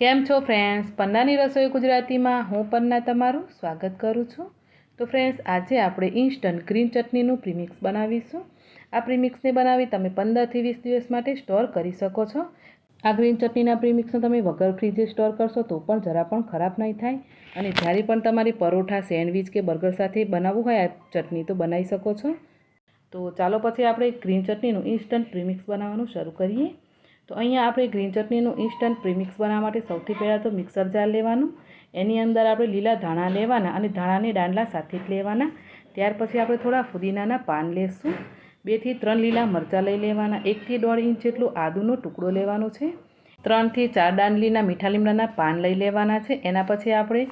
કેમ છો ફ્રેન્ડ્સ પન્નાની રસોઈ ગુજરાતીમાં હું પન્ના તમારું સ્વાગત કરું છું. તો ફ્રેન્ડ્સ આજે આપણે ઇન્સ્ટન્ટ ગ્રીન ચટણીનું પ્રીમિક્સ બનાવીશું. આ પ્રીમિક્સને બનાવી તમે પંદરથી વીસ દિવસ માટે સ્ટોર કરી શકો છો. આ ગ્રીન ચટણીના પ્રીમિક્સને તમે વગર ફ્રીજે સ્ટોર કરશો તો પણ જરા પણ ખરાબ નહીં થાય. અને જ્યારે પણ તમારી પરોઠા સેન્ડવિચ કે બર્ગર સાથે બનાવવું હોય, આ ચટણી તો બનાવી શકો છો. તો ચાલો પછી આપણે ગ્રીન ચટણીનું ઇન્સ્ટન્ટ પ્રીમિક્સ બનાવવાનું શરૂ કરીએ. તો અહીંયા આપણે ગ્રીન ચટણીનું ઇન્સ્ટન્ટ પ્રીમિક્સ બનાવવા માટે સૌથી પહેલાં તો મિક્સર જાર લેવાનું, એની અંદર આપણે લીલા ધાણા લેવાના અને ધાણાની દાંડલા સાથે જ લેવાના. ત્યાર પછી આપણે થોડા ફુદીનાના પાન લેશું. બેથી ત્રણ લીલા મરચાં લઈ લેવાના. એકથી દોઢ ઇંચ જેટલું આદુનો ટુકડો લેવાનો છે. ત્રણથી ચાર દાંડલીના મીઠા લીમડાના પાન લઈ લેવાના છે. એના પછી આપણે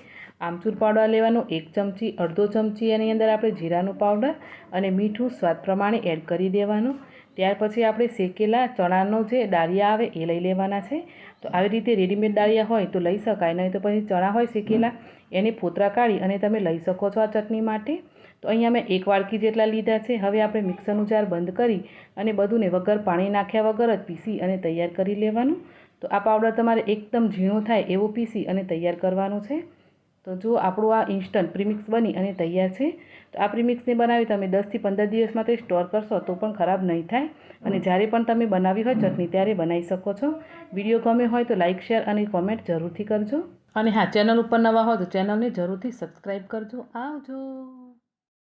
આમચૂર પાવડર લેવાનો, એક ચમચી અડધો ચમચી એની અંદર આપણે જીરાનું પાવડર અને મીઠું સ્વાદ પ્રમાણે એડ કરી દેવાનું. ત્યાર પછી આપણે શેકેલા ચણાનો જે ડાળિયા આવે એ લઈ લેવાના છે. તો આવી રીતે રેડીમેડ ડાળિયા હોય તો લઈ શકાય, નહીં તો પછી ચણા હોય શેકેલા, એને ફોતરા કાઢી અને તમે લઈ શકો છો આ ચટણી માટે. તો અહીંયા મેં એક વાડકી જેટલા લીધા છે. હવે આપણે મિક્સરનું જાર બંધ કરી અને બધુંને વગર પાણી નાખ્યા વગર જ પીસી અને તૈયાર કરી લેવાનું. તો આ પાવડર તમારે એકદમ ઝીણો થાય એવો પીસી અને તૈયાર કરવાનું છે. તો જો આપણું આ ઇન્સ્ટન્ટ પ્રીમિક્સ બની અને તૈયાર છે તો આ પ્રીમિક્સને બનાવી તમે દસથી પંદર દિવસ માટે સ્ટોર કરશો તો પણ ખરાબ નહીં થાય. અને જ્યારે પણ તમે બનાવી હોય ચટણી ત્યારે બનાવી શકો છો. વીડિયો ગમે હોય તો લાઇક શેર અને કોમેન્ટ જરૂરથી કરજો. અને હા ચેનલ ઉપર નવા હોય તો ચેનલને જરૂરથી સબસ્ક્રાઈબ કરજો. આવજો.